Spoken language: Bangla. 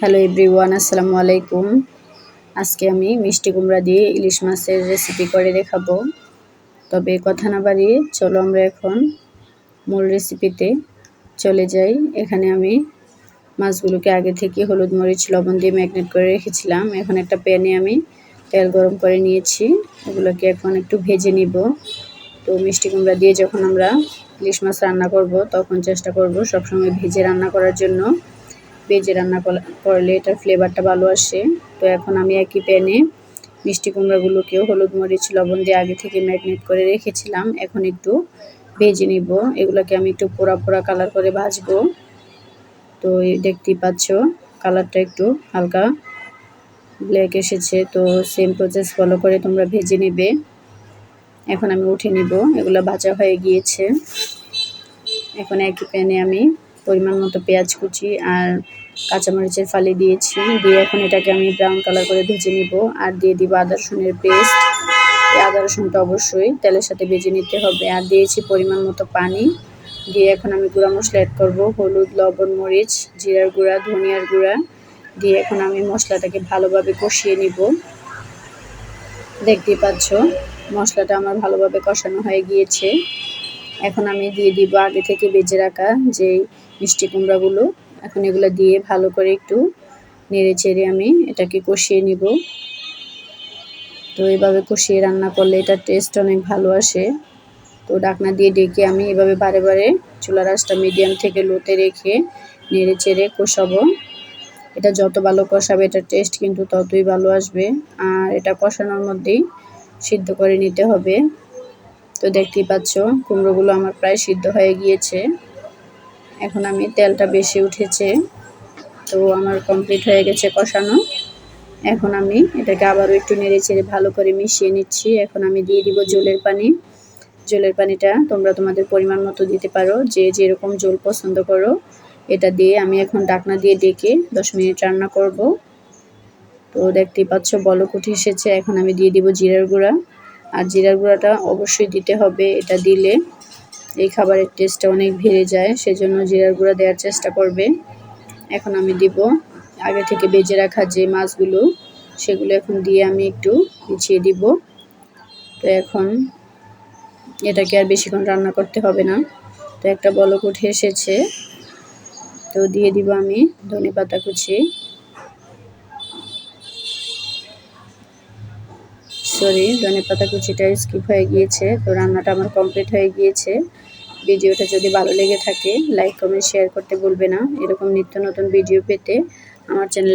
হ্যালো এভরিওয়ান আসসালামু আলাইকুম আজকে আমি মিষ্টি কুমড়া দিয়ে ইলিশ মাছের রেসিপি করে দেখাবো। তবে কথা না বাড়িয়ে চলো আমরা এখন মূল রেসিপিতে চলে যাই। এখানে আমি মাছগুলোকে আগে থেকে হলুদ, মরিচ, লবণ দিয়ে ম্যাগনেট করে রেখেছিলাম। এখন একটা প্যানে আমি তেল গরম করে নিয়েছি। এগুলোকে এখন একটু ভেজে নিব। তো মিষ্টি কুমড়া দিয়ে যখন আমরা ইলিশ মাছ রান্না করব, তখন চেষ্টা করব সবসময় ভেজে রান্না করার জন্য। ভেজে রান্না করলে এটার ফ্লেভারটা ভালো আসে। তো এখন আমি একই প্যানে মিষ্টি কুমড়াগুলোকেও হলুদ মরিচ, লবণ দিয়ে আগে থেকে ম্যাগনেট করে রেখেছিলাম। এখন একটু ভেজে নিব। এগুলোকে আমি একটু পোড়া পোড়া কালার করে ভাজবো। তো দেখতেই পাচ্ছ কালারটা একটু হালকা ব্ল্যাক এসেছে। তো সেম প্রসেস ফলো করে তোমরা ভেজে নেবে। এখন আমি উঠে নিব। এগুলো ভাজা হয়ে গিয়েছে। এখন একই প্যানে আমি পরিমাণ মতো পেঁয়াজ কুচি আর কাঁচামরিচের ফালি দিয়েছি। দিয়ে এখন এটাকে আমি ব্রাউন কালার করে ভেজে নিব আর দিয়ে দিব আদা রসুনের পেস্ট আদা রসুনটা অবশ্যই তেলের সাথে ভেজে নিতে হবে। আর দিয়েছি পরিমাণ মতো পানি। দিয়ে এখন আমি গুঁড়া মশলা অ্যাড করব। হলুদ, লবণ, মরিচ, জিরার গুঁড়া, ধনিয়ার গুঁড়া। দিয়ে এখন আমি মশলাটাকে ভালোভাবে কষিয়ে নিব। দেখতেই পাচ্ছ, মশলাটা আমার ভালোভাবে কষানো হয়ে গিয়েছে। এখন আমি দিয়ে দিব আগে থেকে বেজে রাখা যে মিষ্টি কুমড়াগুলো। এখন এগুলো দিয়ে ভালো করে একটু নেড়ে চেড়ে আমি এটাকে কষিয়ে নিব। তো এভাবে কষিয়ে রান্না করলে এটার টেস্ট অনেক ভালো আসে। তো ডাকনা দিয়ে ডেকে আমি এভাবে বারে বারে চুলা রাসটা মিডিয়াম থেকে লোতে রেখে নেড়ে চেড়ে কষাবো। এটা যত ভালো কষাবে এটার টেস্ট কিন্তু ততই ভালো আসবে। আর এটা কষানোর মধ্যেই সিদ্ধ করে নিতে হবে। তো দেখতেই পাচ্ছ, কুমড়োগুলো আমার প্রায় সিদ্ধ হয়ে গিয়েছে। এখন আমি তেলটা বেশি উঠেছে, তো আমার কমপ্লিট হয়ে গেছে কষানো। এখন আমি এটাকে আবারও একটু নেড়ে চেড়ে ভালো করে মিশিয়ে নিচ্ছি। এখন আমি দিয়ে দিব জলের পানি। জলের পানিটা তোমরা তোমাদের পরিমাণ মতো দিতে পারো, যে যেরকম জল পছন্দ করো। এটা দিয়ে আমি এখন ডাকনা দিয়ে ডেকে দশ মিনিট রান্না করব। তো দেখতেই পাচ্ছ, বলক উঠে এসেছে। এখন আমি দিয়ে দিব জিরার গুঁড়া। আর জিরার গুঁড়াটা অবশ্যই দিতে হবে, এটা দিলে এই খাবারের টেস্টটা অনেক বেড়ে যায়, সেজন্য জিরার গুঁড়া দেওয়ার চেষ্টা করবে। এখন আমি দিব আগে থেকে বেজে রাখা যে মাছগুলো, সেগুলো এখন দিয়ে আমি একটু মিছিয়ে দিব। তো এখন এটাকে আর বেশিক্ষণ রান্না করতে হবে না। তো একটা বলক উঠে এসেছে। তো দিয়ে দিব আমি ধনে পাতা কুচি। সরি, ধনে পাতা কুচিটা স্কিপ হয়ে গিয়েছে, তো রান্নাটা আমার কমপ্লিট হয়ে গিয়েছে। ভিডিওটা যদি ভালো লেগে থাকে লাইক কমেন্ট শেয়ার করতে বলবে না। এরকম নিত্য নতুন ভিডিও পেতে আমার চ্যানেল